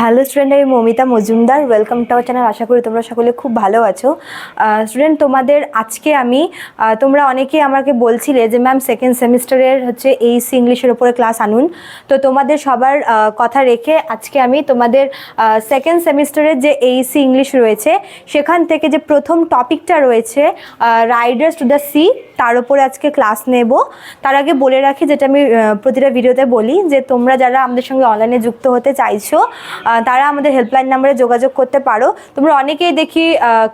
Hello student, আমি Momita Majumdar. Welcome to our channel আশা করি তোমরা সকলে খুব ভালো আছো। স্টুডেন্ট, তোমাদের আজকে আমি তোমরা অনেকেই আমাকে বলছিলে যে ম্যাম সেকেন্ড সেমিস্টারের হচ্ছে এইসি ইংলিশের ওপরে ক্লাস আনুন। তো তোমাদের সবার কথা রেখে আজকে আমি তোমাদের সেকেন্ড সেমিস্টারের যে এইসি ইংলিশ রয়েছে, সেখান থেকে যে প্রথম টপিকটা রয়েছে রাইডার্স টু দ্য সি তার উপরে আজকে ক্লাস নেব। তার আগে বলে রাখি, যেটা আমি প্রতিটা ভিডিওতে বলি, যে তোমরা যারা আমাদের সঙ্গে অনলাইনে যুক্ত হতে চাইছো তারা আমাদের হেল্পলাইন নাম্বারে যোগাযোগ করতে পারো। তোমরা অনেকেই দেখি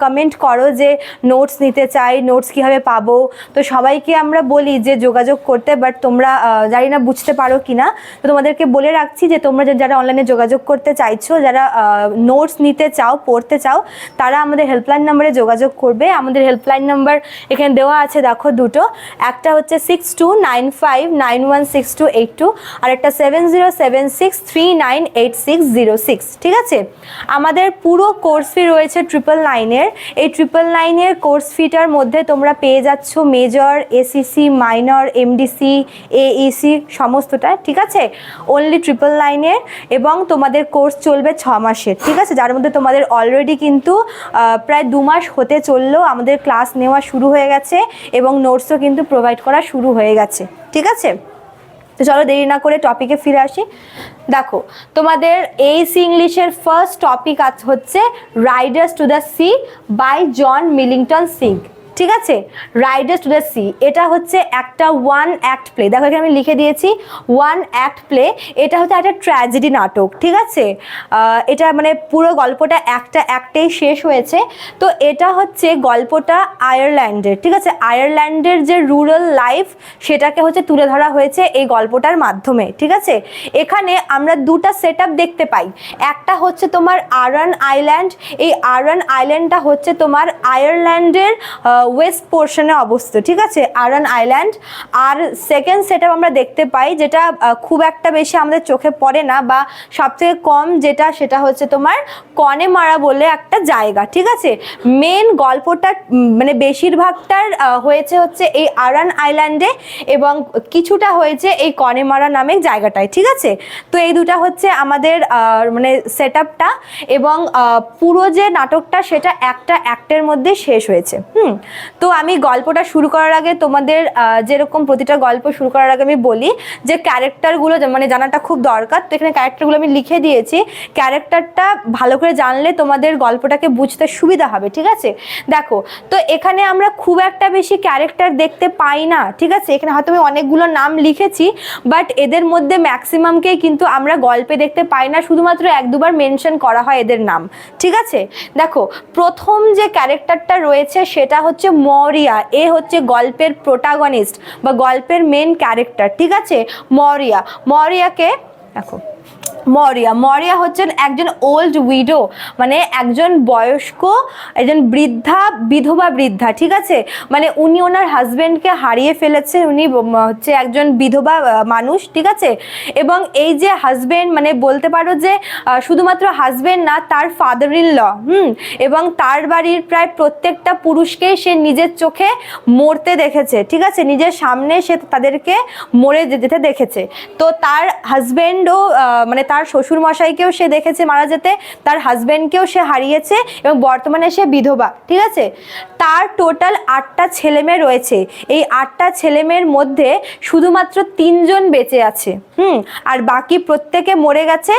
কমেন্ট করো যে নোটস নিতে চাই নোটস কীভাবে পাবো। তো সবাইকে আমরা বলি যে যোগাযোগ করতে বাট তোমরা জানি না বুঝতে পারো কি না তো তোমাদেরকে বলে রাখছি যে তোমরা যারা অনলাইনে যোগাযোগ করতে চাইছো, যারা নোটস নিতে চাও, পড়তে চাও, তারা আমাদের হেল্পলাইন নাম্বারে যোগাযোগ করবে। আমাদের হেল্পলাইন নাম্বার এখানে দেওয়া আছে, দেখো দুটো। একটা হচ্ছে six two nine five nine one six two eight two আর একটা seven zero seven six three nine eight six zero six ঠিক আছে? আমাদের পুরো কোর্স ফি রয়েছে ট্রিপল নাইনের এই ট্রিপল নাইনের কোর্স ফিটার মধ্যে তোমরা পেয়ে যাচ্ছ major SEC minor MDC AEC সমস্তটা, ঠিক আছে? অনলি ট্রিপল নাইনের এবং তোমাদের কোর্স চলবে ছ মাসের ঠিক আছে? যার মধ্যে তোমাদের অলরেডি কিন্তু প্রায় দু মাস হতে চলল, আমাদের ক্লাস নেওয়া শুরু হয়ে গেছে এবং নোটসও কিন্তু প্রোভাইড করা শুরু হয়ে গেছে, ঠিক আছে? তো চলো দেরি না করে টপিকে ফিরে আসি। দেখো, তোমাদের এইসি ইংলিশের ফার্স্ট টপিক হচ্ছে riders to the sea by John Millington Synge ঠিক আছে? রাইডার্স টু দ্য সি এটা হচ্ছে একটা ওয়ান অ্যাক্ট প্লে দেখো এখানে আমি লিখে দিয়েছি ওয়ান অ্যাক্ট প্লে এটা হচ্ছে একটা ট্র্যাজেডি নাটক, ঠিক আছে? এটা মানে পুরো গল্পটা একটা অ্যাক্টেই শেষ হয়েছে। তো এটা হচ্ছে গল্পটা আয়ারল্যান্ডের ঠিক আছে? আয়ারল্যান্ডের যে রুরাল লাইফ সেটাকে হচ্ছে তুলে ধরা হয়েছে এই গল্পটার মাধ্যমে, ঠিক আছে? এখানে আমরা দুটা সেট দেখতে পাই। একটা হচ্ছে তোমার আরান আইল্যান্ড এই আরান আইল্যান্ডটা হচ্ছে তোমার আয়ারল্যান্ডের ওয়েস্ট পোর্শনে অবস্থিত, ঠিক আছে? আরান আইল্যান্ড আর সেকেন্ড সেট আমরা দেখতে পাই, যেটা খুব একটা বেশি আমাদের চোখে পড়ে না বা সবথেকে কম যেটা, সেটা হচ্ছে তোমার কনেমারা বলে একটা জায়গা, ঠিক আছে? মেন গল্পটা মানে বেশিরভাগটার হয়েছে হচ্ছে এই আরান আইল্যান্ডে এবং কিছুটা হয়েছে এই কনেমারা নামে জায়গাটায়, ঠিক আছে? তো এই দুটা হচ্ছে আমাদের মানে সেট এবং পুরো যে নাটকটা, সেটা একটা অ্যাক্টের মধ্যে শেষ হয়েছে, হুম? তো আমি গল্পটা শুরু করার আগে তোমাদের যেরকম প্রতিটা গল্প শুরু করার আগে আমি বলি যে ক্যারেক্টারগুলো মানে জানাটা খুব দরকার। তো এখানে ক্যারেক্টারগুলো আমি লিখে দিয়েছি। ক্যারেক্টারটা ভালো করে জানলে তোমাদের গল্পটাকে বুঝতে সুবিধা হবে, ঠিক আছে? দেখো, তো এখানে আমরা খুব একটা বেশি ক্যারেক্টার দেখতে পাই না, ঠিক আছে? এখানে হয়তো আমি অনেকগুলো নাম লিখেছি বাট এদের মধ্যে ম্যাক্সিমামকেই কিন্তু আমরা গল্পে দেখতে পাই না। শুধুমাত্র এক দুবার মেনশন করা হয় এদের নাম, ঠিক আছে? দেখো, প্রথম যে ক্যারেক্টারটা রয়েছে সেটা হচ্ছে মরিয়া এ হচ্ছে গল্পের প্রোটাগনিস্ট বা গল্পের মেন ক্যারেক্টার ঠিক আছে? মরিয়া মরিয়াকে দেখো মরিয়া। মরিয়া হচ্ছেন একজন ওল্ড উইডো মানে একজন বয়স্ক, একজন বৃদ্ধা, বিধবা বৃদ্ধা, ঠিক আছে? মানে উনি ওনার হাজবেন্ডকে হারিয়ে ফেলেছে, উনি হচ্ছে একজন বিধবা মানুষ, ঠিক আছে? এবং এই যে হাজবেন্ড মানে বলতে পারো যে শুধুমাত্র হাজবেন্ড না, তার ফাদার ইন ল হুম? এবং তার বাড়ির প্রায় প্রত্যেকটা পুরুষকেই সে নিজের চোখে মরতে দেখেছে, ঠিক আছে? নিজের সামনে সে তাদেরকে মরে যেতে দেখেছে। তো তার হাজব্যান্ডও মানে তার শ্বশুর মশাইকেও সে দেখেছে মারা যেতে, তার হাজব্যান্ডকেও সে হারিয়েছে এবং বর্তমানে সে বিধবা, ঠিক আছে? তার টোটাল আটটা ছেলেমেয়ে রয়েছে। এই আটটা ছেলেমেয়ের মধ্যে শুধুমাত্র তিনজন বেঁচে আছে, হুম? আর বাকি প্রত্যেকে মরে গেছে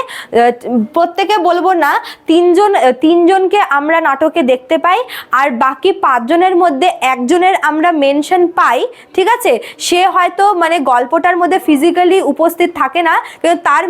প্রত্যেকে বলব না, তিনজন, তিনজনকে আমরা নাটকে দেখতে পাই, আর বাকি পাঁচজনের মধ্যে একজনের আমরা মেনশন পাই, ঠিক আছে? সে হয়তো মানে গল্পটার মধ্যে ফিজিক্যালি উপস্থিত থাকে না, কিন্তু তার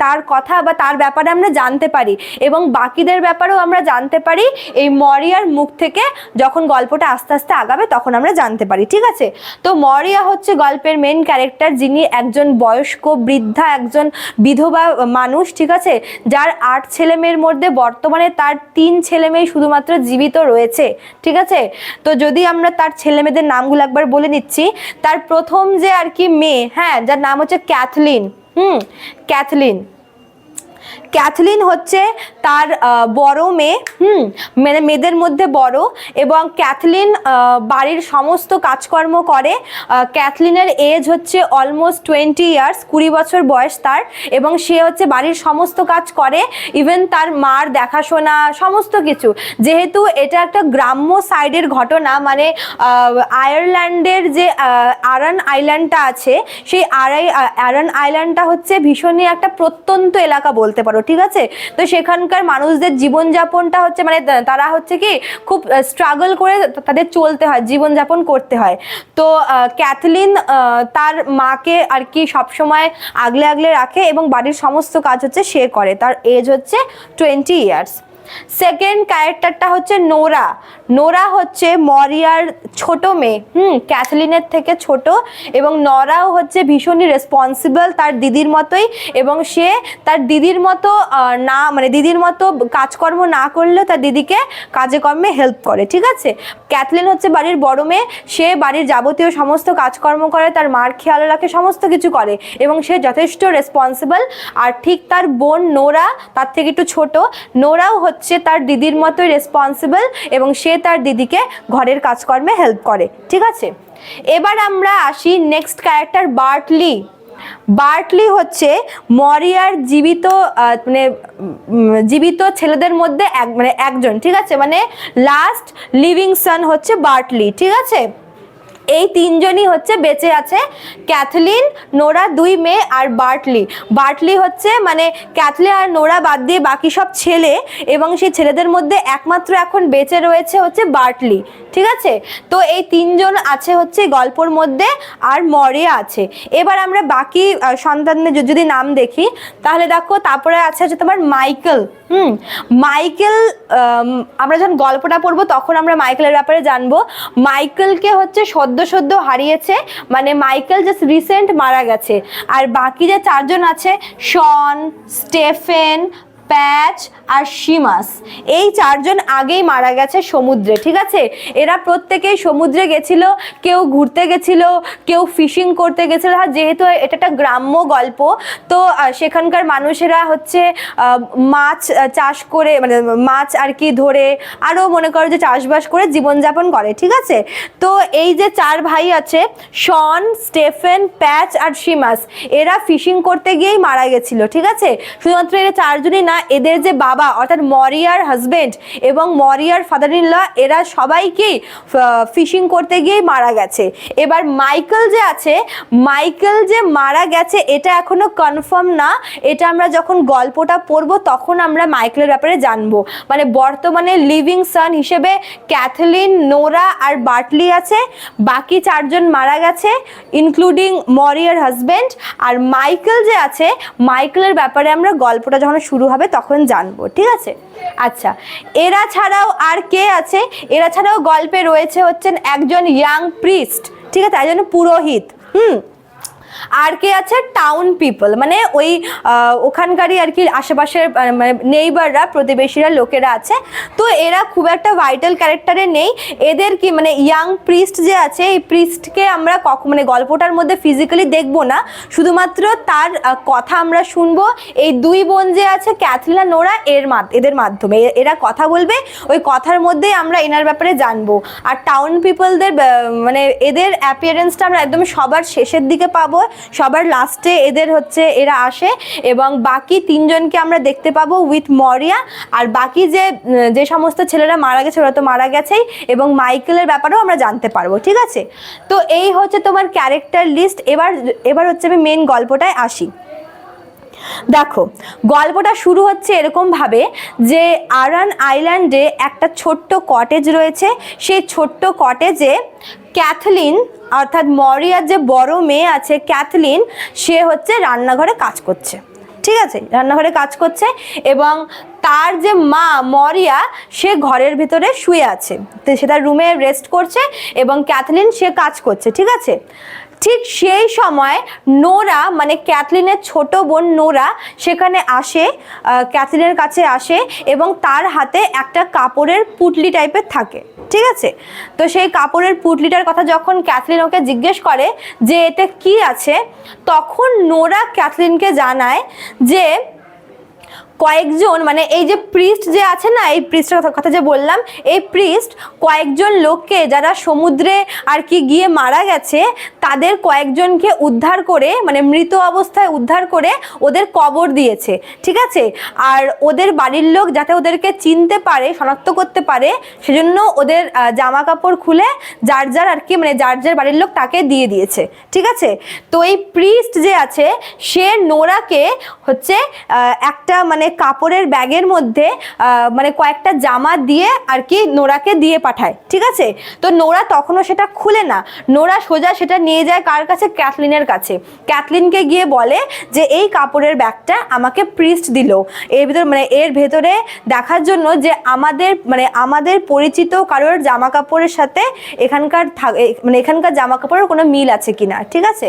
তার- তার কথা বা তার ব্যাপারে আমরা জানতে পারি এবং বাকিদের ব্যাপারেও আমরা জানতে পারি, এই মরিয়ার মুখ থেকে যখন গল্পটা আস্তে আস্তে আগাবে তখন আমরা জানতে পারি, ঠিক আছে? তো মরিয়া হচ্ছে গল্পের মেন ক্যারেক্টার যিনি একজন বয়স্ক, বৃদ্ধা, একজন বিধবা মানুষ, ঠিক আছে? যার আট ছেলে মেয়ের মধ্যে বর্তমানে তার তিন ছেলে মেয়ে শুধুমাত্র জীবিত রয়েছে, ঠিক আছে? তো যদি আমরা তার ছেলে মেয়েদের নামগুলো একবার বলে নিচ্ছি, তার প্রথম যে আর কি মেয়ে হ্যাঁ যার নাম হচ্ছে ক্যাথলিন, হুম, ক্যাথলিন। ক্যাথলিন হচ্ছে তার বড় মেয়ে, হুম মানে মেয়েদের মধ্যে বড় এবং ক্যাথলিন বাড়ির সমস্ত কাজকর্ম করে। ক্যাথলিনের এজ হচ্ছে অলমোস্ট টোয়েন্টি ইয়ার্স কুড়ি বছর বয়স তার এবং সে হচ্ছে বাড়ির সমস্ত কাজ করে। ইভেন তার মার দেখাশোনা, সমস্ত কিছু। যেহেতু এটা একটা গ্রাম্য সাইডের ঘটনা মানে আয়ারল্যান্ডের যে আরান আইল্যান্ডটা আছে, সেই আরাই আরান আইল্যান্ডটা হচ্ছে ভীষণই একটা প্রত্যন্ত এলাকা বলতে পারো। ঠিক আছে? তো সেখানকার মানুষদের জীবনযাপনটা হচ্ছে মানে তারা হচ্ছে কি, খুব স্ট্রাগল করে তাদের চলতে হয়, জীবনযাপন করতে হয়। তো ক্যাথলিন তার মাকে আর কি সবসময় আগলে আগলে রাখে এবং বাড়ির সমস্ত কাজ হচ্ছে সে করে। তার এজ হচ্ছে টোয়েন্টি ইয়ার্স সেকেন্ড ক্যারেক্টারটা হচ্ছে নোরা। নোরা হচ্ছে মরিয়ার ছোট মেয়ে, হুম, ক্যাথলিনের থেকে ছোট এবং নরাও হচ্ছে ভীষণই রেসপন্সিবল তার দিদির মতোই এবং সে তার দিদির মতো না মানে দিদির মতো কাজকর্ম না করলেও তার দিদিকে কাজে কর্মে হেল্প করে, ঠিক আছে? ক্যাথলিন হচ্ছে বাড়ির বড় মেয়ে, সে বাড়ির যাবতীয় সমস্ত কাজকর্ম করে, তার মার খেয়াল রাখে, সমস্ত কিছু করে এবং সে যথেষ্ট রেসপন্সিবল আর ঠিক তার বোন নোরা, তার থেকে একটু ছোট, নোরাও হচ্ছে তার দিদির মতোই রেসপন্সিবল এবং সে তার দিদিকে ঘরের কাজকর্মে হেল্প করে, ঠিক আছে? এবার আমরা আসি নেক্সট ক্যারেক্টার বার্টলি বার্টলি হচ্ছে মরিয়ার জীবিত মানে জীবিত ছেলেদের মধ্যে এক মানে একজন, ঠিক আছে? মানে লাস্ট লিভিং সান হচ্ছে বার্টলি ঠিক আছে? এই তিনজনই হচ্ছে বেঁচে আছে। ক্যাথলিন, নোরা, দুই মেয়ে আর বার্টলি। বার্টলি হচ্ছে মানে ক্যাথলিন আর নোরা বাদ দিয়ে বাকি সব ছেলে এবং সেই ছেলেদের মধ্যে একমাত্র এখন বেঁচে রয়েছে হচ্ছে বার্টলি। ঠিক আছে? তো এই তিনজন আছে হচ্ছে গল্পর মধ্যে আর মরিয়া আছে। এবার আমরা বাকি সন্তানদের যদি নাম দেখি, তাহলে দেখো তারপরে আছে হচ্ছে তোমার মাইকেল। হুম? মাইকেল আমরা যখন গল্পটা পড়ব তখন আমরা মাইকেলের ব্যাপারে জানব। মাইকেলকে হচ্ছে সদ্য সদ্য হারিয়েছে মানে মাইকেল জাস্ট রিসেন্ট মারা গেছে। আর বাকি যে চারজন আছে, শন, স্টেফেন প্যাচ আর সীমাস এই চারজন আগেই মারা গেছে সমুদ্রে, ঠিক আছে? এরা প্রত্যেকেই সমুদ্রে গেছিল, কেউ ঘুরতে গেছিল, কেউ ফিশিং করতে গেছিল। যেহেতু এটা একটা গ্রাম্য গল্প, তো সেখানকার মানুষেরা হচ্ছে মাছ চাষ করে মানে মাছ আর কি ধরে আরও মনে করো যে চাষবাস করে জীবনযাপন করে, ঠিক আছে? তো এই যে চার ভাই আছে, শন, স্টেফেন, প্যাচ আর সীমাস এরা ফিশিং করতে গিয়েই মারা গেছিল, ঠিক আছে? শুধুমাত্র এরা চারজনই না এদের যে বাবা, অর্থাৎ মরিয়ার হাজবেন্ড এবং মরিয়ার ফাদার ইন ল এরা সবাইকেই ফিশিং করতে গিয়েই মারা গেছে। এবার মাইকেল যে আছে, মাইকেল যে মারা গেছে, এটা এখনও কনফার্ম না। এটা আমরা যখন গল্পটা পড়ব, তখন আমরা মাইকেলের ব্যাপারে জানব। মানে বর্তমানে লিভিং সান হিসেবে ক্যাথলিন, নোরা আর বার্টলি আছে। বাকি চারজন মারা গেছে ইনক্লুডিং মরিয়ার হাজবেন্ড আর মাইকেল যে আছে, মাইকেলের ব্যাপারে আমরা গল্পটা যখন শুরু হবে তখন জানব, ঠিক আছে? আচ্ছা এরা ছাড়াও আর কে আছে? এরা ছাড়াও গল্পে রয়েছে হচ্ছেন একজন ইয়াং প্রিস্ট ঠিক আছে? একজন পুরোহিত, হুম? আর কে আছে? টাউন পিপল মানে ওই ওখানকারই আর কি আশেপাশের মানে নেইবাররা প্রতিবেশীরা, লোকেরা আছে। তো এরা খুব একটা ভাইটাল ক্যারেক্টারে নেই। এদের কি মানে ইয়াং প্রিস্ট যে আছে, এই প্রিস্টকে আমরা কখন মানে গল্পটার মধ্যে ফিজিক্যালি দেখব না। শুধুমাত্র তার কথা আমরা শুনব। এই দুই বোন যে আছে ক্যাথলিনা নোরা, এর এদের মাধ্যমে। এরা কথা বলবে, ওই কথার মধ্যেই আমরা এনার ব্যাপারে জানব। আর টাউন পিপলদের মানে এদের অ্যাপিয়ারেন্সটা আমরা একদম সবার শেষের দিকে পাবো। সবার লাস্টে এদের হচ্ছে এরা আসে এবং বাকি তিনজনকে আমরা দেখতে পাবো উইথ মরিয়া। আর বাকি যে যে সমস্ত ছেলেরা মারা গেছে, ওরা তো মারা গেছেই এবং মাইকেলের ব্যাপারেও আমরা জানতে পারব, ঠিক আছে? তো এই হচ্ছে তোমার ক্যারেক্টার লিস্ট এবার এবার হচ্ছে আমি মেন গল্পটায় আসি। দেখো, গল্পটা শুরু হচ্ছে এরকম ভাবে যে আরান আইল্যান্ডে একটা ছোট্ট কটেজ রয়েছে। সেই ছোট্ট কটেজে ক্যাথলিন, অর্থাৎ মরিয়ার যে বড় মেয়ে আছে ক্যাথলিন, সে হচ্ছে রান্নাঘরে কাজ করছে। ঠিক আছে? রান্নাঘরে কাজ করছে এবং তার যে মা মরিয়া, সে ঘরের ভিতরে শুয়ে আছে। সে তার রুমে রেস্ট করছে এবং ক্যাথলিন সে কাজ করছে। ঠিক আছে? ঠিক সেই সময় নোরা মানে ক্যাথলিনের ছোট বোন নোরা সেখানে আসে ক্যাথলিনের কাছে আসে এবং তার হাতে একটা কাপড়ের পুটলি টাইপের থাকে, ঠিক আছে? তো সেই কাপড়ের পুটলিটার কথা যখন ক্যাথলিন ওকে জিজ্ঞেস করে যে এতে কি আছে, তখন নোরা ক্যাথলিনকে জানায় যে কয়েকজন মানে এই যে প্রিস্ট যে আছে না, এই প্রিস্টের কথা যে বললাম, এই প্রিস্ট কয়েকজন লোককে যারা সমুদ্রে আর কি গিয়ে মারা গেছে, তাদের কয়েকজনকে উদ্ধার করে মানে মৃত অবস্থায় উদ্ধার করে ওদের কবর দিয়েছে, ঠিক আছে? আর ওদের বাড়ির লোক যাতে ওদেরকে চিনতে পারে, শনাক্ত করতে পারে, সেজন্য ওদের জামা কাপড় খুলে যার যার আর কি মানে যার যার বাড়ির লোক তাকে দিয়ে দিয়েছে, ঠিক আছে? তো এই প্রিস্ট যে আছে, সে নোরাকে হচ্ছে একটা মানে কাপড়ের ব্যাগের মধ্যে মানে কয়েকটা জামা দিয়ে আর কি নোরাকে দিয়ে পাঠায়, ঠিক আছে? তো নোরা তখনও সেটা খুলে না। নোরা সোজা সেটা নিয়ে যায় কার কাছে? ক্যাথলিনের কাছে। ক্যাথলিনকে গিয়ে বলে যে, এই কাপড়ের ব্যাগটা আমাকে প্রিস্ট দিল। এর ভিতর মানে এর ভেতরে দেখার জন্য যে আমাদের মানে আমাদের পরিচিত কারোর জামা কাপড়ের সাথে এখানকার মানে এখানকার জামা কাপড়ের কোনো মিল আছে কিনা, ঠিক আছে?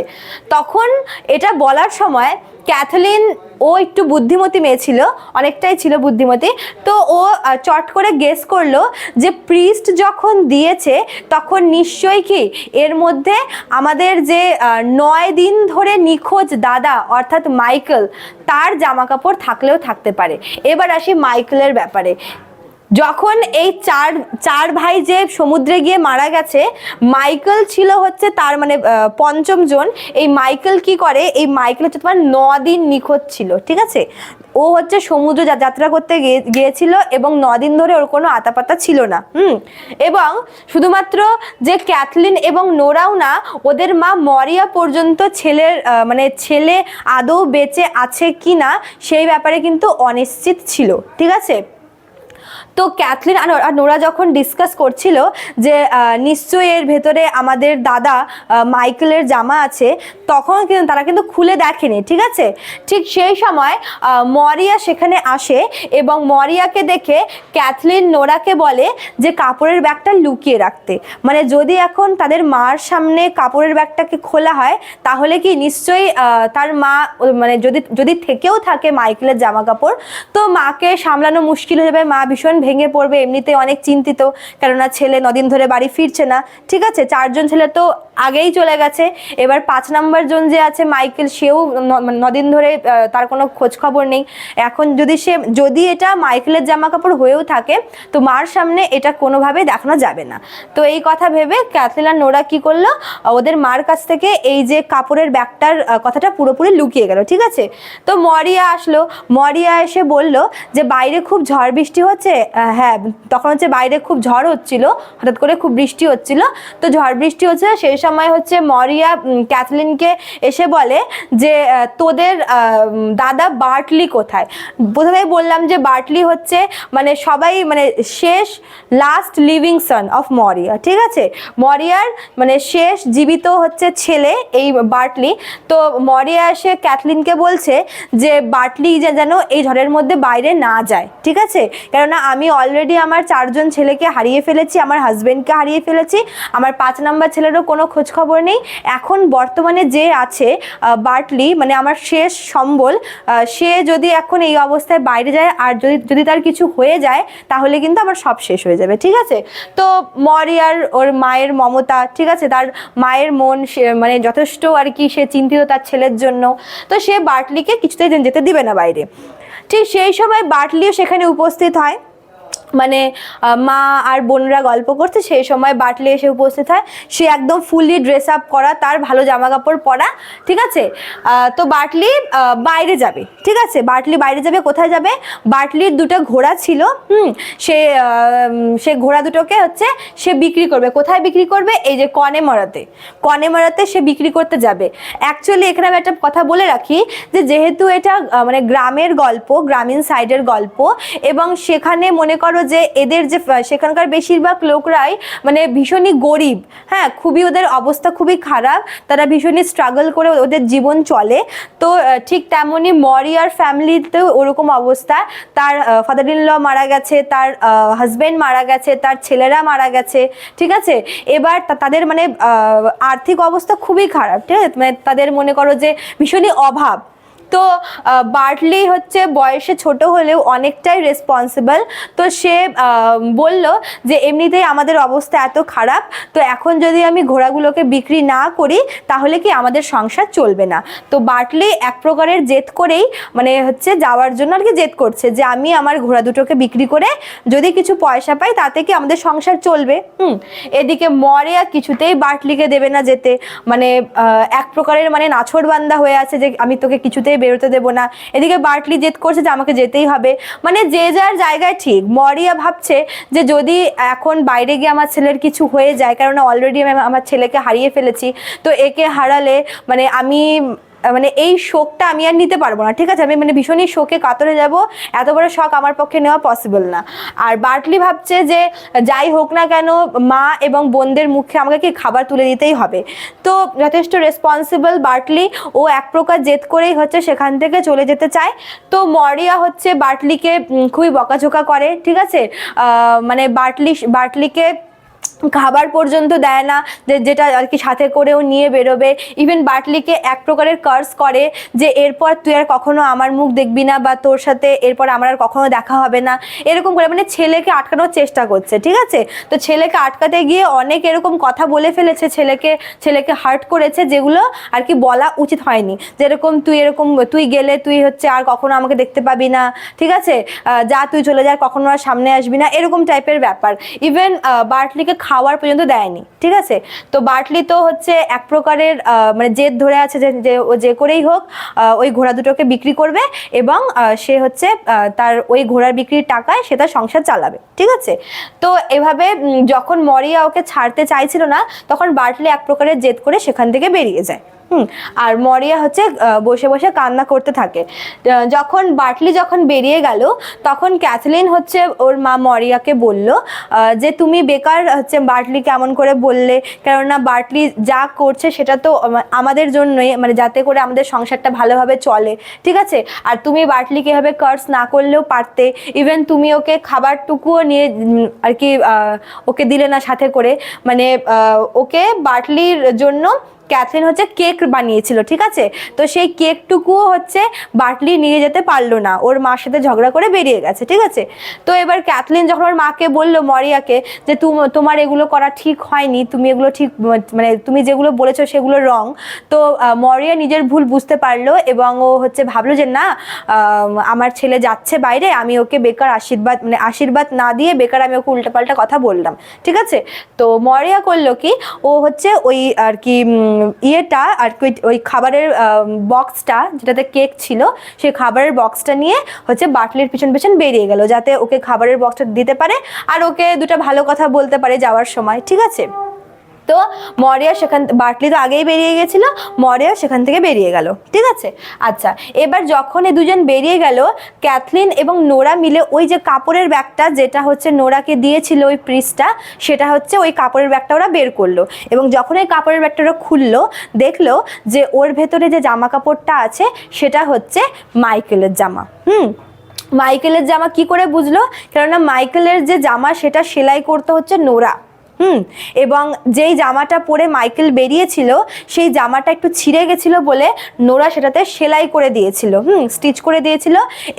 তখন এটা বলার সময় ক্যাথলিন ও একটু বুদ্ধিমতী মেয়ে ছিল, অনেকটাই ছিল বুদ্ধিমতী। তো ও চট করে গেস করল যে প্রিস্ট যখন দিয়েছে, তখন নিশ্চয়ই কি এর মধ্যে আমাদের যে নয় দিন ধরে নিখোঁজ দাদা, অর্থাৎ মাইকেল, তার জামা কাপড় থাকলেও থাকতে পারে। এবার আসি মাইকেলের ব্যাপারে। যখন এই চার চার ভাই যে সমুদ্রে গিয়ে মারা গেছে, মাইকেল ছিল হচ্ছে তার মানে পঞ্চম জন। এই মাইকেল কি করে? এই মাইকেল হচ্ছে তোমার ন দিন নিখোঁজ ছিল, ঠিক আছে? ও হচ্ছে সমুদ্র যাত্রা করতে গিয়ে- গিয়েছিল এবং দিন ধরে ওর কোনো আতাপাতা ছিল না, হুম? এবং শুধুমাত্র যে ক্যাথলিন এবং নোরাও না, ওদের মা মরিয়া পর্যন্ত ছেলের মানে ছেলে আদৌ বেঁচে আছে কি না সেই ব্যাপারে কিন্তু অনিশ্চিত ছিল, ঠিক আছে? তো ক্যাথলিন আর নোরা যখন ডিসকাস করছিল যে নিশ্চয়ই এর ভেতরে আমাদের দাদা মাইকেলের জামা আছে, তখন কিন্তু তারা কিন্তু খুলে দেখেনি, ঠিক আছে? ঠিক সেই সময় মরিয়া সেখানে আসে এবং মরিয়াকে দেখে ক্যাথলিন নোরাকে বলে যে, কাপড়ের ব্যাগটা লুকিয়ে রাখতে। মানে যদি এখন তাদের মার সামনে কাপড়ের ব্যাগটাকে খোলা হয়, তাহলে কি নিশ্চয়ই তার মা মানে যদি যদি থেকেও থাকে মাইকেলের জামা কাপড় তো মাকে সামলানো মুশকিল হয়ে যাবে। মা ভীষণ ভেঙে পড়বে এমনিতে অনেক চিন্তিত, কেননা ছেলে নদিন ধরে বাড়ি ফিরছে না। ঠিক আছে, চারজন ছেলে তো আগেই চলে গেছে। এবার পাঁচ নাম্বার জন যে আছে, মাইকেল, সেও মানে নদিন ধরে তার কোনো খোঁজ খবর নেই। এখন যদি সে, যদি এটা মাইকেলের জামা কাপড় হয়েও থাকে, তো মার সামনে এটা কোনোভাবেই দেখানো যাবে না। তো এই কথা ভেবে ক্যাথলিন আর নোরা কি করল? ওদের মার কাছ থেকে এই যে কাপড়ের ব্যাগটার কথাটা পুরোপুরি লুকিয়ে গেল, ঠিক আছে? তো মরিয়া আসলো। মরিয়া এসে বলল যে, বাইরে খুব ঝড় বৃষ্টি হচ্ছে হ্যাঁ তখন হচ্ছে বাইরে খুব ঝড় হচ্ছিল, হঠাৎ করে খুব বৃষ্টি হচ্ছিল। তো ঝড় বৃষ্টি হচ্ছে, সেই সময় হচ্ছে মরিয়া ক্যাথলিনকে এসে বলে যে তোদের দাদা বার্টলি কোথায়? প্রথমেই বললাম যে বার্টলি হচ্ছে মানে সবাই মানে শেষ লাস্ট লিভিং সন অফ মরিয়া, ঠিক আছে? মরিয়ার মানে শেষ জীবিত হচ্ছে ছেলে এই বার্টলি। তো মরিয়া এসে ক্যাথলিনকে বলছে যে বার্টলি যে যেন এই ঝড়ের মধ্যে বাইরে না যায়, ঠিক আছে? কেননা আমি অলরেডি আমার চারজন ছেলেকে হারিয়ে ফেলেছি, আমার হাজব্যান্ডকে হারিয়ে ফেলেছি, আমার পাঁচ নাম্বার ছেলেরও কোনো খোঁজখবর নেই। এখন বর্তমানে যে আছে বার্টলি মানে আমার শেষ সম্বল সে যদি এখন এই অবস্থায় বাইরে যায় আর যদি যদি তার কিছু হয়ে যায়, তাহলে কিন্তু আমার সব শেষ হয়ে যাবে, ঠিক আছে? তো মরিয়ার ওর মায়ের মমতা, ঠিক আছে? তার মায়ের মন সে মানে যথেষ্ট আর কি সে চিন্তিত তার ছেলের জন্য। তো সে বার্টলিকে কিছুতেই যেতে দিবে না বাইরে। ঠিক সেই সময় বার্টলিও সেখানে উপস্থিত হয়। মানে মা আর বোনরা গল্প করছে, সেই সময় বাটলি এসে উপস্থিত হয়। সে একদম ফুললি ড্রেস আপ করা, তার ভালো জামা কাপড় পরা, ঠিক আছে? তো বাটলি বাইরে যাবে, ঠিক আছে? বাটলি বাইরে যাবে, কোথায় যাবে? বাটলির দুটো ঘোড়া ছিল, হুম? সে সে ঘোড়া দুটোকে হচ্ছে সে বিক্রি করবে। কোথায় বিক্রি করবে? এই যে কনেমরাতে কনেমরাতে সে বিক্রি করতে যাবে। অ্যাকচুয়ালি এখানে আমি একটা কথা বলে রাখি যে, যেহেতু এটা মানে গ্রামের গল্প, গ্রামীণ সাইডের গল্প, এবং সেখানে মনে করো যে এদের যে সেখানকার বেশিরভাগ লোকরাই মানে ভীষণই গরিব। হ্যাঁ খুবই ওদের অবস্থা খুবই খারাপ। তারা ভীষণই স্ট্রাগল করে ওদের জীবন চলে। তো ঠিক তেমনই মরিয়ার ফ্যামিলিতেও ওরকম অবস্থা। তার ফাদার ইন ল মারা গেছে, তার হাজব্যান্ড মারা গেছে, তার ছেলেরা মারা গেছে, ঠিক আছে? এবার তাদের মানে আর্থিক অবস্থা খুবই খারাপ, ঠিক আছে? মানে তাদের মনে করো যে ভীষণই অভাব। তো বার্টলি হচ্ছে বয়সে ছোট হলেও অনেকটাই রেসপন্সিবল তো সে বলল যে, এমনিতেই আমাদের অবস্থা এত খারাপ, তো এখন যদি আমি ঘোড়াগুলোকে বিক্রি না করি, তাহলে কি আমাদের সংসার চলবে না? তো বার্টলি এক প্রকারের জেদ করেই মানে হচ্ছে যাওয়ার জন্য আর কি জেদ করছে যে, আমি আমার ঘোড়া দুটোকে বিক্রি করে যদি কিছু পয়সা পাই, তাতে কি আমাদের সংসার চলবে? হুম, এদিকে মরে আর কিছুতেই বার্টলিকে দেবে না যেতে। মানে এক প্রকারের মানে নাছর বান্দা হয়ে আছে যে, আমি তোকে কিছুতেই বেরোতে দেবো না। এদিকে বার্টলি জেদ করছে যে আমাকে যেতেই হবে। মানে যে যার জায়গায় ঠিক। মরিয়া ভাবছে যে যদি এখন বাইরে গিয়ে আমার ছেলের কিছু হয়ে যায় কারণ অলরেডি আমি আমার ছেলেকে হারিয়ে ফেলেছি, তো একে হারালে মানে আমি মানে এই শোকটা আমি আর নিতে পারব না, ঠিক আছে? আমি মানে ভীষণই শোকে কাতরে যাব, এত বড় শখ আমার পক্ষে নেওয়া পসিবল না। আর বার্টলি ভাবছে যে যাই হোক না কেন, মা এবং বোনদের মুখে আমাকে কি খাবার তুলে দিতেই হবে। তো যথেষ্ট রেসপন্সিবল বার্টলি, ও এক প্রকার জেদ করেই হচ্ছে সেখান থেকে চলে যেতে চায়। তো মরিয়া হচ্ছে বার্টলিকে খুবই বকাঝোকা করে, ঠিক আছে? মানে বার্টলি, বার্টলিকে খাবার পর্যন্ত দেয় না, যে যেটা আর কি সাথে করেও নিয়ে বেরোবে। ইভেন বাটলিকে এক প্রকারের কার্স করে যে, এরপর তুই আর কখনো আমার মুখ দেখবি না বা তোর সাথে এরপর আমার আর কখনো দেখা হবে না। এরকম করে মানে ছেলেকে আটকানোর চেষ্টা করছে, ঠিক আছে? তো ছেলেকে আটকাতে গিয়ে অনেক এরকম কথা বলে ফেলেছে ছেলেকে ছেলেকে হার্ট করেছে যেগুলো আর কি বলা উচিত হয়নি। যেরকম তুই এরকম, তুই গেলে তুই হচ্ছে আর কখনো আমাকে দেখতে পাবি না। ঠিক আছে? যা তুই চলে যা কখনো আর সামনে আসবি না। এরকম টাইপের ব্যাপার। ইভেন বার্টলিকে খাওয়ার পর্যন্ত দেয়নি, ঠিক আছে? তো বার্টলি তো হচ্ছে এক প্রকারের মানে জেদ ধরে আছে যে যে ও যে করেই হোক ওই ঘোড়া দুটোকে বিক্রি করবে এবং সে হচ্ছে তার ওই ঘোড়ার বিক্রির টাকায় সে তার সংসার চালাবে, ঠিক আছে? তো এভাবে যখন মরিয়া ওকে ছাড়তে চাইছিল না, তখন বাটলি এক প্রকারের জেদ করে সেখান থেকে বেরিয়ে যায়। হুম, আর মরিয়া হচ্ছে বসে বসে কান্না করতে থাকে। যখন বাটলি যখন বেরিয়ে গেল, তখন ক্যাথলিন হচ্ছে ওর মা মরিয়াকে বলল যে তুমি বেকার, হচ্ছে বাটলি কেমন করে বললে? কেননা বাটলি যা করছে সেটা তো আমাদের জন্যই মানে যাতে করে আমাদের সংসারটা ভালোভাবে চলে, ঠিক আছে? আর তুমি বার্টলিকে এভাবে কার্স না করলেও পারতে। ইভেন তুমি ওকে খাবারটুকুও নিয়ে আর কি ওকে দিলে না সাথে করে। মানে ওকে বাটলির জন্য ক্যাথরিন হচ্ছে কেক বানিয়েছিল, ঠিক আছে? তো সেই কেকটুকুও হচ্ছে বাটলি নিয়ে যেতে পারল না। ওর মার সাথে ঝগড়া করে বেরিয়ে গেছে, ঠিক আছে? তো এবার ক্যাথলিন যখন ওর মাকে বলল, মরিয়াকে, যে তুম- তোমার এগুলো করা ঠিক হয়নি, তুমি এগুলো ঠিক মানে তুমি যেগুলো বলেছ সেগুলো রং। তো মরিয়া নিজের ভুল বুঝতে পারল এবং ও হচ্ছে ভাবলো যে, না আমার ছেলে যাচ্ছে বাইরে, আমি ওকে বেকার আশীর্বাদ মানে আশীর্বাদ না দিয়ে বেকার আমি ওকে উল্টাপাল্টা কথা বললাম। ঠিক আছে? তো মরিয়া করল কি, ও হচ্ছে ওই আর কি ইয়েটা আর ওই খাবারের বক্সটা যেটাতে কেক ছিল, সেই খাবারের বক্সটা নিয়ে হচ্ছে বাটলির পিছন পিছন বেরিয়ে গেল, যাতে ওকে খাবারের বক্সটা দিতে পারে আর ওকে দুটা ভালো কথা বলতে পারে যাওয়ার সময়, ঠিক আছে? তো মরিয়া সেখান বাটলি তো আগেই বেরিয়ে গেছিল, মরিয়া সেখান থেকে বেরিয়ে গেল, ঠিক আছে? আচ্ছা এবার যখন এই দুজন বেরিয়ে গেল, ক্যাথলিন এবং নোরা মিলে ওই যে কাপড়ের ব্যাগটা, যেটা হচ্ছে নোরাকে দিয়েছিল ওই প্রিসটা সেটা হচ্ছে ওই কাপড়ের ব্যাগটা ওরা বের করল। এবং যখন ওই কাপড়ের ব্যাগটা ওরা খুললো, দেখল যে ওর ভেতরে যে জামা কাপড়টা আছে, সেটা হচ্ছে মাইকেলের জামা, হুম? মাইকেলের জামা কি করে বুঝলো? কেননা মাইকেলের যে জামা, সেটা সেলাই করতে হচ্ছে নোরা। হুম, এবং যেই জামাটা পরে মাইকেল বেরিয়েছিল, সেই জামাটা একটু ছিঁড়ে গেছিল বলে নোরা সেটাতে সেলাই করে দিয়েছিল। হুম, স্টিচ করে দিয়েছিল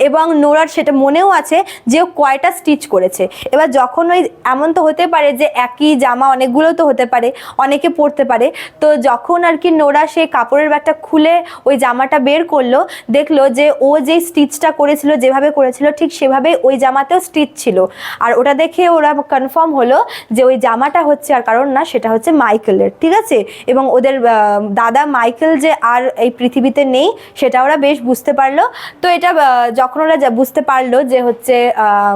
এবং নোরার সেটা মনেও আছে যে ও কয়টা স্টিচ করেছে। এবার যখন ওই এমন তো হতে পারে যে একই জামা অনেকগুলো তো হতে পারে, অনেকে পরতে পারে, তো যখন আর কি নোরা সেই কাপড়ের ব্যাগটা খুলে ওই জামাটা বের করল, দেখল যে ও যেই স্টিচটা করেছিল, যেভাবে করেছিল, ঠিক সেভাবে ওই জামাতেও স্টিচ ছিল। আর ওটা দেখে ওরা কনফার্ম হলো যে ওই জামাটা হচ্ছে আর কারণ না, সেটা হচ্ছে মাইকেলের, ঠিক আছে? এবং ওদের দাদা মাইকেল যে আর এই পৃথিবীতে নেই, সেটা ওরা বেশ বুঝতে পারল। তো এটা যখন ওরা বুঝতে পারল যে হচ্ছে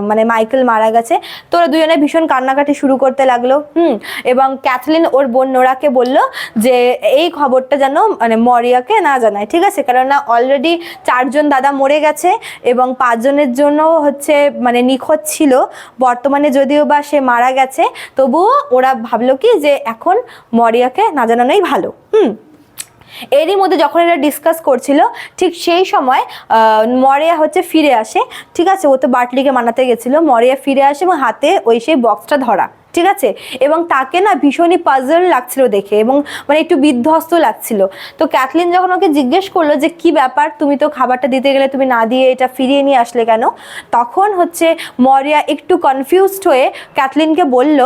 মানে মাইকেল মারা গেছে, তো ওরা দুজনে ভীষণ কান্নাকাটি শুরু করতে লাগল, হুম? এবং ক্যাথলিন, ওর বোন নোরাকে বলল যে, এই খবরটা যেন মানে মরিয়াকে না জানায় ঠিক আছে? কেননা অলরেডি চারজন দাদা মরে গেছে এবং পাঁচজনের জন্য হচ্ছে মানে নিখোঁজ ছিল। বর্তমানে যদিও বা সে মারা গেছে, তবুও ওরা ভাবলো কি যে এখন মরিয়াকে না জানানোই ভালো, হুম। এরই মধ্যে যখন এরা ডিসকাস করছিল, ঠিক সেই সময় মরিয়া হচ্ছে ফিরে আসে, ঠিক আছে? ও তো বাটলিকে মানাতে গেছিল, মরিয়া ফিরে আসে এবং হাতে ওই সেই বক্সটা ধরা। ঠিক আছে? এবং তাকে না ভীষণই পাজল লাগছিল দেখে এবং মানে একটু বিধ্বস্ত লাগছিল। তো ক্যাথলিন যখন ওকে জিজ্ঞেস করল যে কি ব্যাপার? তুমি তো খাবারটা দিতে গেলে তুমি না দিয়ে এটা ফিরিয়ে নিয়ে আসলে কেন? তখন হচ্ছে মরিয়া একটু কনফিউজড হয়ে ক্যাথলিনকে বলল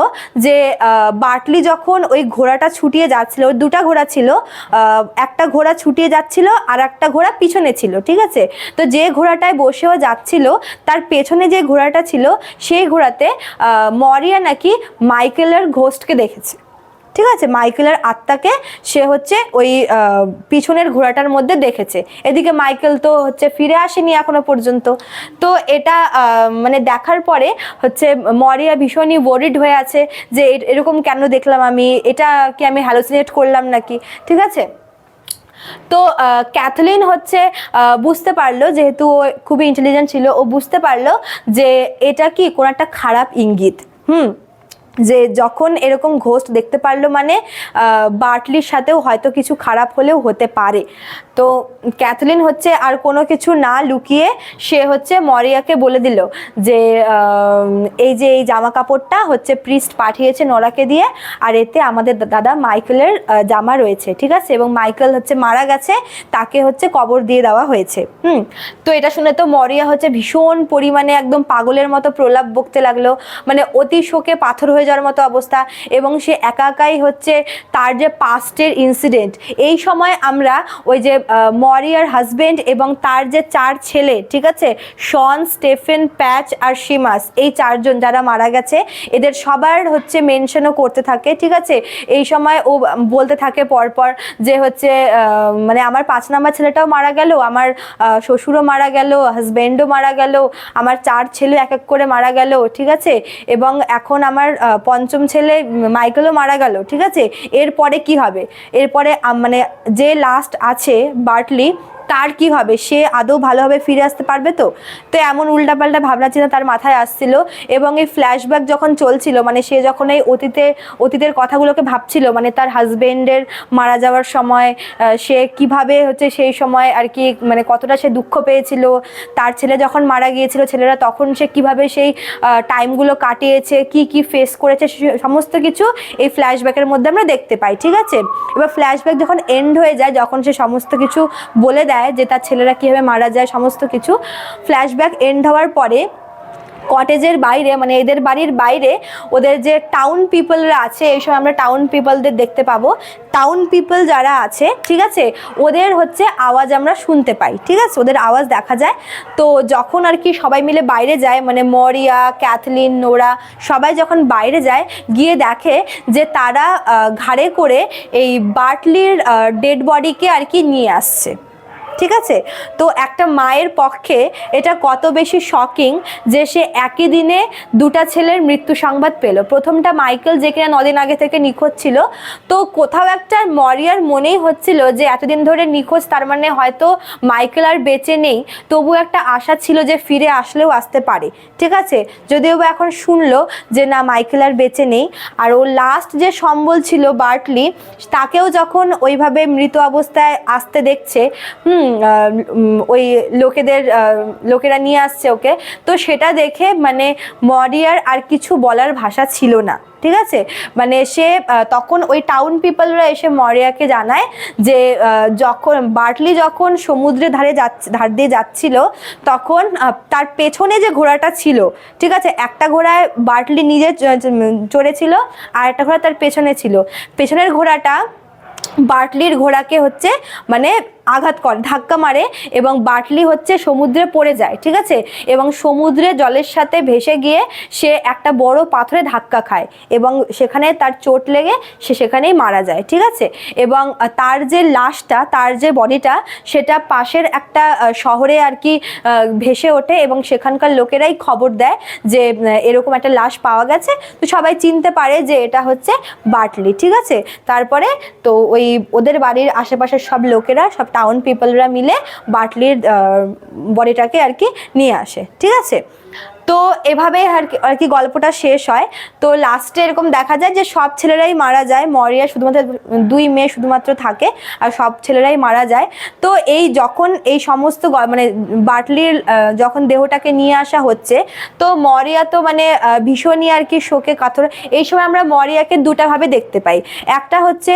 যে আহ, বার্টলি যখন ওই ঘোড়াটা ছুটিয়ে যাচ্ছিল ওর দুটা ঘোড়া ছিল একটা ঘোড়া ছুটিয়ে যাচ্ছিল আর একটা ঘোড়া পিছনে ছিল ঠিক আছে? তো যে ঘোড়াটায় বসেও যাচ্ছিল তার পেছনে যে ঘোড়াটা ছিল সেই ঘোড়াতে মরিয়া নাকি মাইকেলের ঘোস্টকে দেখেছে। ঠিক আছে? মাইকেলের আত্মাকে সে হচ্ছে ওই পিছনের ঘোড়াটার মধ্যে দেখেছে। এদিকে মাইকেল তো হচ্ছে ফিরে আসেনি এখনও পর্যন্ত। তো এটা মানে দেখার পরে হচ্ছে মরিয়া ভীষণই ওয়ারিড হয়ে আছে যে এরকম কেন দেখলাম আমি? এটা কি আমি হ্যালোসিনেট করলাম নাকি? ঠিক আছে? তো ক্যাথলিন হচ্ছে বুঝতে পারল যেহেতু ও খুবই ইন্টেলিজেন্ট ছিল, ও বুঝতে পারল যে এটা কি? কোনো একটা খারাপ ইঙ্গিত। হুম? যে যখন এরকম ঘোস্ট দেখতে পারল মানে বার্টলির সাথেও হয়তো কিছু খারাপ হলেও হতে পারে। তো ক্যাথলিন হচ্ছে আর কোনো কিছু না লুকিয়ে সে হচ্ছে মরিয়াকে বলে দিল যে এই যে এই জামা কাপড়টা হচ্ছে প্রিস্ট পাঠিয়েছে নোরাকে দিয়ে, আর এতে আমাদের দাদা মাইকেলের জামা রয়েছে, ঠিক আছে? এবং মাইকেল হচ্ছে মারা গেছে, তাকে হচ্ছে কবর দিয়ে দেওয়া হয়েছে, হুম? তো এটা শুনে তো মরিয়া হচ্ছে ভীষণ পরিমাণে একদম পাগলের মতো প্রলাপ বকতে লাগল। মানে অতি শোকে পাথর হয়ে যাওয়ার মতো অবস্থা এবং সে একা একাই হচ্ছে তার যে পাস্টের ইনসিডেন্ট এই সময় আমরা ওই যে মরিয়ার হাজবেন্ড এবং তার যে চার ছেলে, ঠিক আছে? শন স্টেফেন প্যাচ আর শিমাস এই চারজন যারা মারা গেছে, এদের সবার হচ্ছে মেনশনও করতে থাকে, ঠিক আছে? এই সময় ও বলতে থাকে পরপর যে হচ্ছে মানে আমার পাঁচ নাম্বার ছেলেটাও মারা গেল, আমার শ্বশুরও মারা গেল হাজবেন্ডও মারা গেল, আমার চার ছেলে এক এক করে মারা গেল, ঠিক আছে? এবং এখন আমার পঞ্চম ছেলে মাইকেলও মারা গেল, ঠিক আছে? এরপরে কি হবে? এরপরে মানে যে লাস্ট আছে বার্টলি তার কি হবে? সে আদৌ ভালোভাবে ফিরে আসতে পারবে তো? তো এমন উল্টাপাল্টা ভাবনা চিন্তা তার মাথায় আসছিল এবং এই ফ্ল্যাশব্যাক যখন চলছিল মানে সে যখন এই অতীতে, অতীতের কথাগুলোকে ভাবছিল মানে তার হাজবেন্ডের মারা যাওয়ার সময় সে কীভাবে হচ্ছে সেই সময় আর কি মানে কতটা সে দুঃখ পেয়েছিল, তার ছেলে যখন মারা গিয়েছিল, ছেলেরা তখন সে কীভাবে সেই টাইমগুলো কাটিয়েছে, কি কি ফেস করেছে সমস্ত কিছু এই ফ্ল্যাশব্যাকের মধ্যে আমরা দেখতে পাই, ঠিক আছে? এবার ফ্ল্যাশব্যাক যখন এন্ড হয়ে যায়, যখন সে সমস্ত কিছু বলে দেয় যে তার ছেলেরা কীভাবে মারা যায়, সমস্ত কিছু। ফ্ল্যাশব্যাক এন্ড হওয়ার পরে কটেজের বাইরে মানে এদের বাড়ির বাইরে ওদের যে টাউন পিপলরা আছে, এই সময় আমরা টাউন পিপলদের দেখতে পাবো। টাউন পিপল যারা আছে, ঠিক আছে? ওদের হচ্ছে আওয়াজ আমরা শুনতে পাই, ঠিক আছে? ওদের আওয়াজ দেখা যায়। তো যখন আর কি সবাই মিলে বাইরে যায় মানে মরিয়া, ক্যাথলিন, নোরা, সবাই যখন বাইরে যায়, গিয়ে দেখে যে তারা ঘাড়ে করে এই বাটলির ডেড বডিকে আর কি নিয়ে আসছে। ঠিক আছে? তো একটা মায়ের পক্ষে এটা কত বেশি শকিং যে সে একই দিনে দুটা ছেলের মৃত্যু সংবাদ পেল। প্রথমটা মাইকেল যে কিনা নদিন আগে থেকে নিখোঁজ ছিল। তো কোথাও একটা মরিয়ার মনেই হচ্ছিল যে এতদিন ধরে নিখোঁজ, তার মানে হয়তো মাইকেল আর বেঁচে নেই। তবু একটা আশা ছিল যে ফিরে আসলেও আসতে পারে। ঠিক আছে? যদিও বা এখন শুনলো যে না, মাইকেল আর বেঁচে নেই। আর ও লাস্ট যে সম্বল ছিল বার্টলি, তাকেও যখন ওইভাবে মৃত অবস্থায় আসতে দেখছে, হুম ওই লোকেদের লোকেরা নিয়ে আসছে ওকে। তো সেটা দেখে মানে মরিয়ার আর কিছু বলার ভাষা ছিল না, ঠিক আছে? মানে সে তখন ওই টাউন পিপলরা এসে মরিয়াকে জানায় যে যখন, বার্টলি যখন সমুদ্রের ধারে যাচ্ছে ধার দিয়ে যাচ্ছিল, তখন তার পেছনে যে ঘোড়াটা ছিল, ঠিক আছে? একটা ঘোড়ায় বার্টলি নিজে চড়েছিল আর একটা ঘোড়া তার পেছনে ছিল। পেছনের ঘোড়াটা বার্টলির ঘোড়াকে হচ্ছে মানে আঘাত করে, ধাক্কা মারে এবং বাটলি হচ্ছে সমুদ্রে পড়ে যায়, ঠিক আছে? এবং সমুদ্রে জলের সাথে ভেসে গিয়ে সে একটা বড় পাথরে ধাক্কা খায় এবং সেখানে তার চোট লেগে সে সেখানেই মারা যায়, ঠিক আছে? এবং তার যে লাশটা, তার যে বডিটা, সেটা পাশের একটা শহরে আর কি ভেসে ওঠে এবং সেখানকার লোকেরাই খবর দেয় যে এরকম একটা লাশ পাওয়া গেছে। তো সবাই চিনতে পারে যে এটা হচ্ছে বাটলি ঠিক আছে? তারপরে তো ওই ওদের বাড়ির আশেপাশের সব লোকেরা, সব টাউন পিপলরা মিলে বাটলির বডিটাকে আর কি নিয়ে আসে ঠিক আছে? তো এভাবেই আর কি আর কি গল্পটা শেষ হয়। তো লাস্টে এরকম দেখা যায় যে সব ছেলেরাই মারা যায়। মরিয়া শুধুমাত্র দুই মেয়ে শুধুমাত্র থাকে আর সব ছেলেরাই মারা যায়। তো এই যখন এই সমস্ত মানে বাটলির যখন দেহটাকে নিয়ে আসা হচ্ছে, তো মরিয়া তো মানে ভীষণই আর কি শোকে কাতর। এই সময় আমরা মরিয়াকে দুটাভাবে দেখতে পাই। একটা হচ্ছে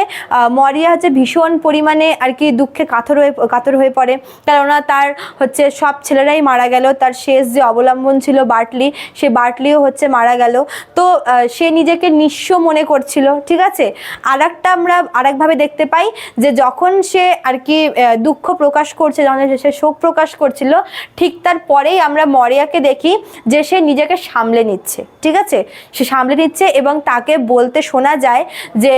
মরিয়া হচ্ছে ভীষণ পরিমাণে আর কি দুঃখে কাতর হয়ে কাতর হয়ে পড়ে। কেননা তার হচ্ছে সব ছেলেরাই মারা গেল। তার শেষ যে অবলম্বন ছিল বার্টলি, সে বার্টলিও হচ্ছে মারা গেল। তো সে নিজেকে নিঃস্ব মনে করছিল, ঠিক আছে? আর একটা আমরা আরেকভাবে দেখতে পাই যে যখন সে আর কি দুঃখ প্রকাশ করছে, যখন সে শোক প্রকাশ করছিল, ঠিক তার পরেই আমরা মরিয়াকে দেখি যে সে নিজেকে সামলে নিচ্ছে, ঠিক আছে? সে সামলে নিচ্ছে এবং তাকে বলতে শোনা যায় যে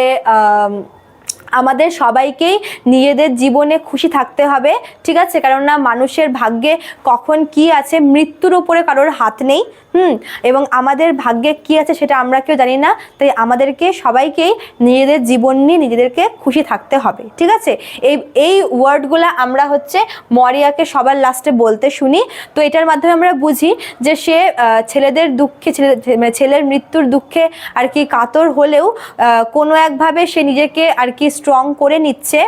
আমাদের সবাইকেই নিজেদের জীবনে খুশি থাকতে হবে, ঠিক আছে? কারণ না মানুষের ভাগ্যে কখন কি আছে, মৃত্যুর উপরে কারোর হাত নেই, হুম? এবং আমাদের ভাগ্যে কি আছে সেটা আমরা কেউ জানি না, তাই আমাদেরকে সবাইকেই নিজেদের জীবন নিয়ে নিজেদেরকে খুশি থাকতে হবে, ঠিক আছে? এই এই ওয়ার্ডগুলো আমরা হচ্ছে মরিয়াকে সবার লাস্টে বলতে শুনি। তো এটার মাধ্যমে আমরা বুঝি যে সে ছেলেদের দুঃখে, ছেলে, ছেলের মৃত্যুর দুঃখে আর কি কাতর হলেও কোনো একভাবে সে নিজেকে আর কি স্ট্রং করে নিচ্ছে।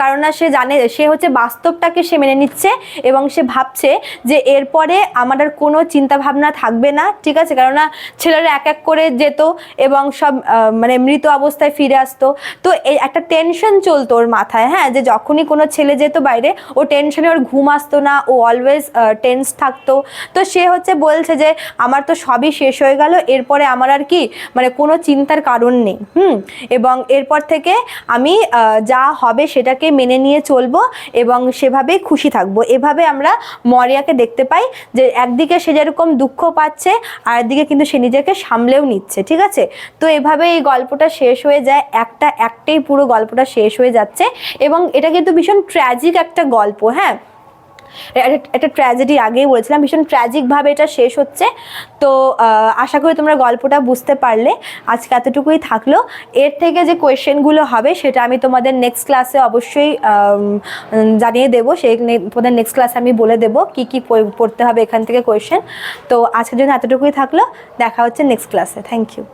কারণ না, সে জানে, সে হচ্ছে বাস্তবটাকে সে মেনে নিচ্ছে এবং সে ভাবছে যে এরপরে আমার আর কোনো চিন্তাভাবনা থাকবে না, ঠিক আছে? কেননা ছেলেরা এক এক করে যেত এবং সব মানে মৃত অবস্থায় ফিরে আসতো। তো এই একটা টেনশন চলতো ওর মাথায় হ্যাঁ? যে যখনই কোনো ছেলে যেত বাইরে, ও টেনশনে ওর ঘুম আসতো না, ও অলওয়েজ টেন্স থাকতো। তো সে হচ্ছে বলছে যে, আমার তো সবই শেষ হয়ে গেল, এরপরে আমার আর কি মানে কোনো চিন্তার কারণ নেই। হুম? এবং এরপর থেকে আমি যা হবে সেটাকে মেনে নিয়ে চলবো এবং সেভাবেই খুশি থাকব। এভাবে আমরা মরিয়াকে দেখতে পাই যে একদিকে সে যেরকম দুঃখ পাচ্ছে, আর একদিকে কিন্তু সে নিজেকে সামলেও নিচ্ছে, ঠিক আছে? তো এভাবে এই গল্পটা শেষ হয়ে যায়, একটা একটাই পুরো গল্পটা শেষ হয়ে যাচ্ছে এবং এটা কিন্তু ভীষণ ট্র্যাজিক একটা গল্প হ্যাঁ? একটা ট্র্যাজেডি আগেই বলেছিলাম, ভীষণ ট্র্যাজিকভাবে এটা শেষ হচ্ছে। তো আশা করি তোমরা গল্পটা বুঝতে পারলে। আজকে এতটুকুই থাকল। এর থেকে যে কোয়েশ্চেনগুলো হবে, সেটা আমি তোমাদের নেক্সট ক্লাসে অবশ্যই জানিয়ে দেবো। সেই তোমাদের নেক্সট ক্লাসে আমি বলে দেবো কী কী পড়তে হবে এখান থেকে কোয়েশ্চেন তো, আজকের জন্য এতটুকুই থাকল। দেখা হচ্ছে নেক্সট ক্লাসে থ্যাংক ইউ